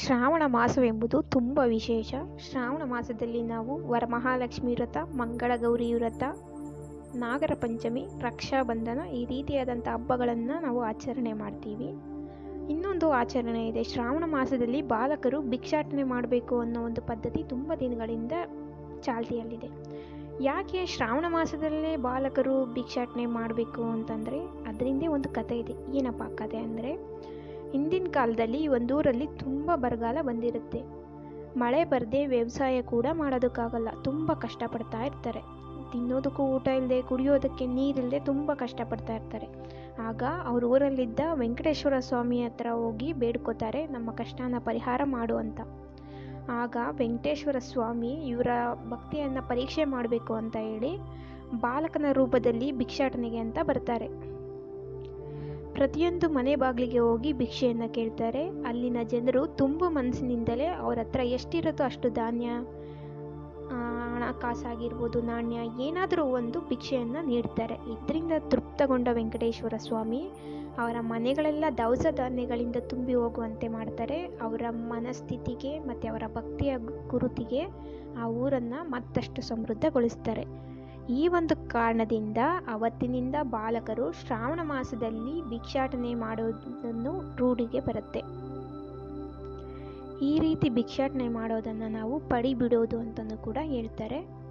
ಶ್ರಾವಣ ಮಾಸವೆಂಬುದು ತುಂಬ ವಿಶೇಷ. ಶ್ರಾವಣ ಮಾಸದಲ್ಲಿ ನಾವು ವರಮಹಾಲಕ್ಷ್ಮಿ ವ್ರತ, ಮಂಗಳಗೌರಿ ವ್ರತ ನಾಗರ ಪಂಚಮಿ ರಕ್ಷಾಬಂಧನ ಈ ರೀತಿಯಾದಂಥ ಹಬ್ಬಗಳನ್ನು ನಾವು ಆಚರಣೆ ಮಾಡ್ತೀವಿ. ಇನ್ನೊಂದು ಆಚರಣೆ ಇದೆ. ಶ್ರಾವಣ ಮಾಸದಲ್ಲಿ ಬಾಲಕರು ಭಿಕ್ಷಾಟನೆ ಮಾಡಬೇಕು ಅನ್ನೋ ಒಂದು ಪದ್ಧತಿ ತುಂಬ ದಿನಗಳಿಂದ ಚಾಲ್ತಿಯಲ್ಲಿದೆ. ಯಾಕೆ ಶ್ರಾವಣ ಮಾಸದಲ್ಲೇ ಬಾಲಕರು ಭಿಕ್ಷಾಟನೆ ಮಾಡಬೇಕು ಅಂತಂದರೆ, ಅದರಿಂದೇ ಒಂದು ಕತೆ ಇದೆ. ಏನಪ್ಪ ಕಥೆ ಅಂದರೆ ಹಿಂದಿನ ಕಾಲದಲ್ಲಿ ಒಂದೂರಲ್ಲಿ ತುಂಬ ಬರಗಾಲ ಬಂದಿರುತ್ತೆ. ಮಳೆ ಬರದೆ ವ್ಯವಸಾಯ ಕೂಡ ಮಾಡೋದಕ್ಕಾಗಲ್ಲ, ತುಂಬ ಕಷ್ಟಪಡ್ತಾ ಇರ್ತಾರೆ. ತಿನ್ನೋದಕ್ಕೂ ಊಟ ಇಲ್ಲದೆ ಕುಡಿಯೋದಕ್ಕೆ ನೀರಿಲ್ಲದೆ ತುಂಬ ಕಷ್ಟಪಡ್ತಾ ಇರ್ತಾರೆ. ಆಗ ಅವ್ರ ಊರಲ್ಲಿದ್ದ ವೆಂಕಟೇಶ್ವರ ಸ್ವಾಮಿ ಹತ್ರ ಹೋಗಿ ಬೇಡ್ಕೋತಾರೆ, ನಮ್ಮ ಕಷ್ಟನ ಪರಿಹಾರ ಮಾಡು ಅಂತ. ಆಗ ವೆಂಕಟೇಶ್ವರ ಸ್ವಾಮಿ ಇವರ ಭಕ್ತಿಯನ್ನು ಪರೀಕ್ಷೆ ಮಾಡಬೇಕು ಅಂತ ಹೇಳಿ, ಬಾಲಕನ ರೂಪದಲ್ಲಿ ಭಿಕ್ಷಾಟನೆಗೆ ಅಂತ ಬರ್ತಾರೆ. ಪ್ರತಿಯೊಂದು ಮನೆ ಬಾಗಿಲಿಗೆ ಹೋಗಿ ಭಿಕ್ಷೆಯನ್ನು ಕೇಳ್ತಾರೆ. ಅಲ್ಲಿನ ಜನರು ತುಂಬ ಮನಸ್ಸಿನಿಂದಲೇ ಅವ್ರ ಹತ್ರ ಎಷ್ಟಿರುತ್ತೋ ಅಷ್ಟು ಧಾನ್ಯ ಹಣಕಾಸಾಗಿರ್ಬೋದು, ನಾಣ್ಯ, ಏನಾದರೂ ಒಂದು ಭಿಕ್ಷೆಯನ್ನು ನೀಡ್ತಾರೆ. ಇದರಿಂದ ತೃಪ್ತಗೊಂಡ ವೆಂಕಟೇಶ್ವರ ಸ್ವಾಮಿ ಅವರ ಮನೆಗಳೆಲ್ಲ ದವಸ ಧಾನ್ಯಗಳಿಂದ ತುಂಬಿ ಹೋಗುವಂತೆ ಮಾಡ್ತಾರೆ. ಅವರ ಮನಸ್ಥಿತಿಗೆ ಮತ್ತು ಅವರ ಭಕ್ತಿಯ ಗುರುತಿಗೆ ಆ ಊರನ್ನು ಮತ್ತಷ್ಟು ಸಮೃದ್ಧಗೊಳಿಸ್ತಾರೆ. ಈ ಒಂದು ಕಾರಣದಿಂದ ಅವತ್ತಿನಿಂದ ಬಾಲಕರು ಶ್ರಾವಣ ಮಾಸದಲ್ಲಿ ಭಿಕ್ಷಾಟನೆ ಮಾಡೋದನ್ನು ರೂಢಿಗೆ ಬರುತ್ತೆ. ಈ ರೀತಿ ಭಿಕ್ಷಾಟನೆ ಮಾಡೋದನ್ನು ನಾವು ಪಡಿ ಬಿಡೋದು ಅಂತಲೂ ಕೂಡ ಹೇಳ್ತಾರೆ.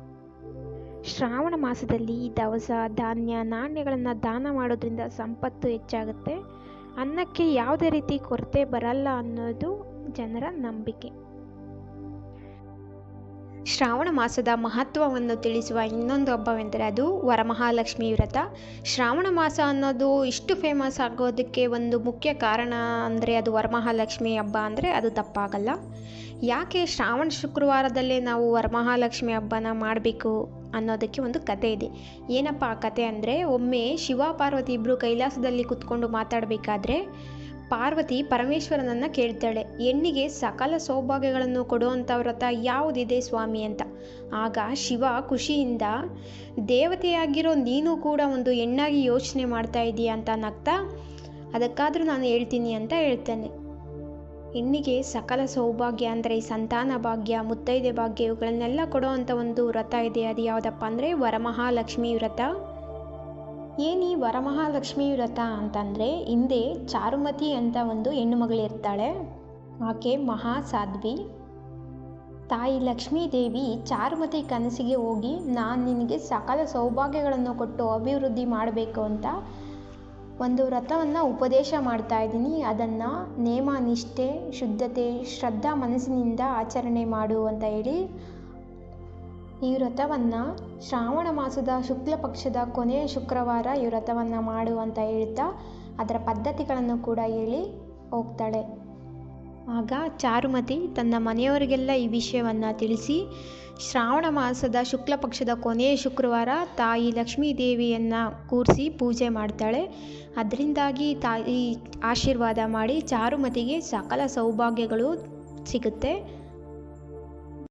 ಶ್ರಾವಣ ಮಾಸದಲ್ಲಿ ದವಸ, ಧಾನ್ಯ, ನಾಣ್ಯಗಳನ್ನು ದಾನ ಮಾಡೋದ್ರಿಂದ ಸಂಪತ್ತು ಹೆಚ್ಚಾಗುತ್ತೆ. ಅನ್ನಕ್ಕೆ ಯಾವುದೇ ರೀತಿ ಕೊರತೆ ಬರಲ್ಲ ಅನ್ನೋದು ಜನರ ನಂಬಿಕೆ. ಶ್ರಾವಣ ಮಾಸದ ಮಹತ್ವವನ್ನು ತಿಳಿಸುವ ಇನ್ನೊಂದು ಹಬ್ಬವೆಂದರೆ ಅದು ವರಮಹಾಲಕ್ಷ್ಮಿ ವ್ರತ. ಶ್ರಾವಣ ಮಾಸ ಅನ್ನೋದು ಇಷ್ಟು ಫೇಮಸ್ ಆಗೋದಕ್ಕೆ ಒಂದು ಮುಖ್ಯ ಕಾರಣ ಅಂದರೆ ಅದು ವರಮಹಾಲಕ್ಷ್ಮಿ ಹಬ್ಬ ಅಂದರೆ ಅದು ತಪ್ಪಾಗಲ್ಲ. ಯಾಕೆ ಶ್ರಾವಣ ಶುಕ್ರವಾರದಲ್ಲೇ ನಾವು ವರಮಹಾಲಕ್ಷ್ಮಿ ಹಬ್ಬನ ಮಾಡಬೇಕು ಅನ್ನೋದಕ್ಕೆ ಒಂದು ಕತೆ ಇದೆ. ಏನಪ್ಪ ಆ ಕತೆ ಅಂದರೆ ಒಮ್ಮೆ ಶಿವ ಪಾರ್ವತಿ ಇಬ್ಬರು ಕೈಲಾಸದಲ್ಲಿ ಕುತ್ಕೊಂಡು ಮಾತಾಡಬೇಕಾದ್ರೆ ಪಾರ್ವತಿ ಪರಮೇಶ್ವರನನ್ನು ಕೇಳ್ತಾಳೆ ಹೆಣ್ಣಿಗೆ ಸಕಲ ಸೌಭಾಗ್ಯಗಳನ್ನು ಕೊಡುವಂಥ ವ್ರತ ಯಾವುದಿದೆ ಸ್ವಾಮಿ ಅಂತ? ಆಗ ಶಿವ ಖುಷಿಯಿಂದ, ದೇವತೆಯಾಗಿರೋ ನೀನು ಕೂಡ ಒಂದು ಹೆಣ್ಣಾಗಿ ಯೋಚನೆ ಮಾಡ್ತಾ ಇದೀಯ ಅಂತ ನಗ್ತಾ, ಅದಕ್ಕಾದರೂ ನಾನು ಹೇಳ್ತೀನಿ ಅಂತ ಹೇಳ್ತೇನೆ. ಹೆಣ್ಣಿಗೆ ಸಕಲ ಸೌಭಾಗ್ಯ ಅಂದರೆ ಸಂತಾನ ಭಾಗ್ಯ, ಮುತ್ತೈದೆ ಭಾಗ್ಯ ಇವುಗಳನ್ನೆಲ್ಲ ಕೊಡೋವಂಥ ಒಂದು ವ್ರತ ಇದೆ ಅದು ಯಾವುದಪ್ಪ ಅಂದರೆ ವರಮಹಾಲಕ್ಷ್ಮಿ ವ್ರತ. ಏನು ವರಮಹಾಲಕ್ಷ್ಮಿ ವ್ರತ ಅಂತಂದರೆ ಹಿಂದೆ ಚಾರುಮತಿ ಅಂತ ಒಂದು ಹೆಣ್ಣು ಮಗಳಿರ್ತಾಳೆ ಆಕೆ ಮಹಾ ಸಾಧ್ವಿ ತಾಯಿ ಲಕ್ಷ್ಮೀ ದೇವಿ ಚಾರುಮತಿ ಕನಸಿಗೆ ಹೋಗಿ, ನಾನು ನಿನಗೆ ಸಕಲ ಸೌಭಾಗ್ಯಗಳನ್ನು ಕೊಟ್ಟು ಅಭಿವೃದ್ಧಿ ಮಾಡಬೇಕು ಅಂತ ಒಂದು ವ್ರತವನ್ನು ಉಪದೇಶ ಮಾಡ್ತಾ ಇದ್ದೀನಿ. ಅದನ್ನು ನೇಮ ನಿಷ್ಠೆ ಶುದ್ಧತೆ, ಶ್ರದ್ಧಾ ಮನಸ್ಸಿನಿಂದ ಆಚರಣೆ ಮಾಡು ಅಂತ ಹೇಳಿ ಈ ವ್ರತವನ್ನು ಶ್ರಾವಣ ಮಾಸದ ಶುಕ್ಲ ಪಕ್ಷದ ಕೊನೆಯ ಶುಕ್ರವಾರ ಈ ವ್ರತವನ್ನು ಮಾಡು ಅಂತ ಹೇಳ್ತಾ ಅದರ ಪದ್ಧತಿಗಳನ್ನು ಕೂಡ ಹೇಳಿ ಹೋಗ್ತಾಳೆ. ಆಗ ಚಾರುಮತಿ ತನ್ನ ಮನೆಯವರಿಗೆಲ್ಲ ಈ ವಿಷಯವನ್ನು ತಿಳಿಸಿ, ಶ್ರಾವಣ ಮಾಸದ ಶುಕ್ಲ ಪಕ್ಷದ ಕೊನೆಯ ಶುಕ್ರವಾರ ತಾಯಿ ಲಕ್ಷ್ಮೀ ದೇವಿಯನ್ನು ಕೂರಿಸಿ ಪೂಜೆ ಮಾಡ್ತಾಳೆ. ಅದರಿಂದಾಗಿ ತಾಯಿ ಆಶೀರ್ವಾದ ಮಾಡಿ ಚಾರುಮತಿಗೆ ಸಕಲ ಸೌಭಾಗ್ಯಗಳು ಸಿಗುತ್ತೆ.